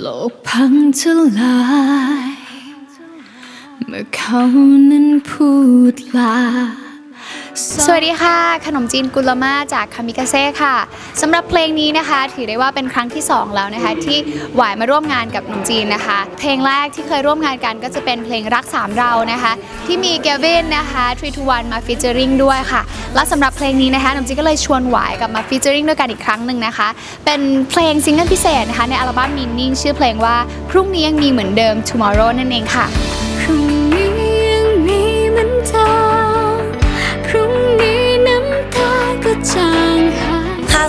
โลกพังทลาย เมื่อเขานั้นพูดลา สวัสดีค่ะ ขนมจีนกุลมาจากคามิกาเซ่ค่ะสำหรับเพลงนี้นะคะ ถือได้ว่าเป็นครั้งที่ 2 แล้วนะคะ ที่หวายมาร่วมงานกับหนุ่มจีนนะคะ เพลงแรกที่เคยร่วมงานกันก็จะเป็นเพลงรักสามเรานะคะ ที่มีเกวินนะคะ3 2 1มาฟีเจอริงด้วยค่ะ และสำหรับเพลงนี้นะคะหนุ่มจีนก็เลยชวนหวายกลับมาฟีเจอริงด้วยกันอีกครั้งหนึ่งนะคะ เป็นเพลงซิงเกิลพิเศษนะคะในอัลบั้มมินนิ่งชื่อเพลงว่าพรุ่งนี้ยังมีเหมือนเดิม tomorrow นั่นเองค่ะ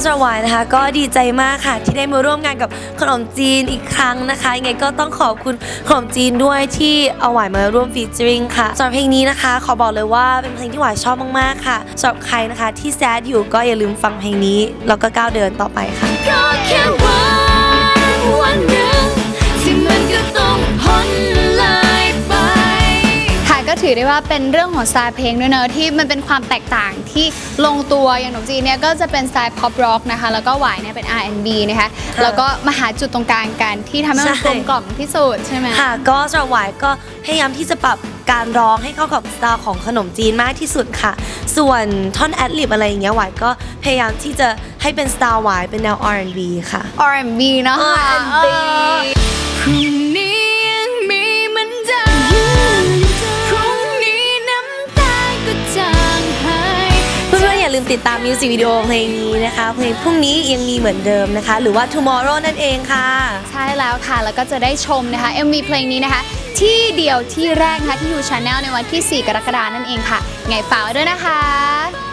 สรวายนะคะ ก็ดีใจมากค่ะที่ได้มาร่วมงานกับขนมจีนอีกครั้งนะคะยังไงก็ต้องขอบคุณขนมจีนด้วยที่เอาหวายมาร่วมฟีเจอริงค่ะสำหรับเพลงนี้นะคะ ขอบอกเลยว่าเป็นเพลงที่หวายชอบมากๆค่ะสำหรับใครนะคะที่แซดอยู่ก็อย่าลืมฟังเพลงนี้แล้วก็ก้าวเดินต่อไปค่ะ ถือได้ว่าเป็นเรื่องของสไตล์เพลงด้วยเนอะที่มันเป็นความแตกต่างที่ลงตัวอย่างหนุ่มจีนเนี่ยก็จะเป็นสไตล์ pop rock นะคะ แล้วก็หวายเนี่ยเป็น R&B นะคะแล้วก็มาหาจุดตรงกลางกันที่ทำให้มันใช่กลมกล่อมที่สุดใช่ไหมค่ะ ก็สำหรับหวายก็พยายามที่จะปรับการร้องให้เข้ากับสไตล์ของขนมจีนมากที่สุดค่ะ ส่วนท่อนแอดลิบอะไรอย่างเงี้ยหวายก็พยายามที่จะให้เป็นสไตล์หวายเป็นแนว R&B ค่ะ R&B เนอะค่ะ R&B ลืมติดตามมิวสิกวิดีโอเพลงนี้นะคะ เพลงพรุ่งนี้ยังมีเหมือนเดิมนะคะ หรือว่า tomorrow นั่นเองค่ะ ใช่แล้วค่ะ แล้วก็จะได้ชมนะคะ MV เพลงนี้นะคะ ที่เดียวที่แรกนะคะที่ยูชาแนลในวันที่ 4 กรกฎาคมนั่นเองค่ะไงฝากไว้ด้วยนะคะ